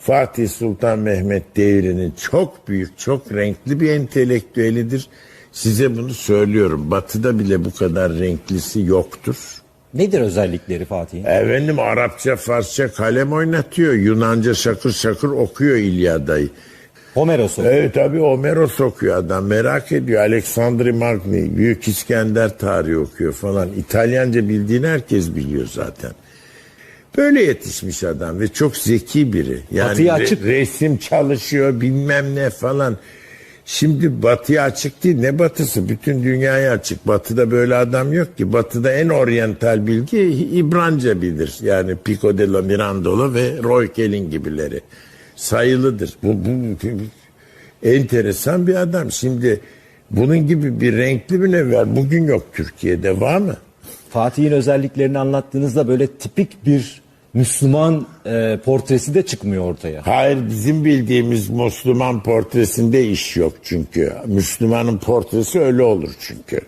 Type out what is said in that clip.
Fatih Sultan Mehmet devrinin çok büyük, çok renkli bir entelektüelidir. Size bunu söylüyorum. Batı'da bile bu kadar renklisi yoktur. Nedir özellikleri Fatih'in? Efendim Arapça, Farsça kalem oynatıyor. Yunanca şakır şakır okuyor İlyada'yı. Homeros'u. Evet tabii Homeros okuyor adam. Merak ediyor. Alexandri Magni, Büyük İskender tarihi okuyor falan. İtalyanca bildiğini herkes biliyor zaten. Böyle yetişmiş adam ve çok zeki biri. Yani Batıya re- açık. resim çalışıyor bilmem ne falan. Şimdi batıya açık değil. Ne batısı? Bütün dünyaya açık. Batıda böyle adam yok ki. Batıda en oryantal bilgi İbranca bilir. Yani Pico della Mirandola ve Roy Kelin gibileri. Sayılıdır. Bu, bu, bu enteresan bir adam. Şimdi bunun gibi bir renkli münevver bugün yok Türkiye'de var mı? Fatih'in özelliklerini anlattığınızda böyle tipik bir Müslüman e, portresi de çıkmıyor ortaya. Hayır bizim bildiğimiz Müslüman portresinde iş yok çünkü. Müslümanın portresi öyle olur çünkü.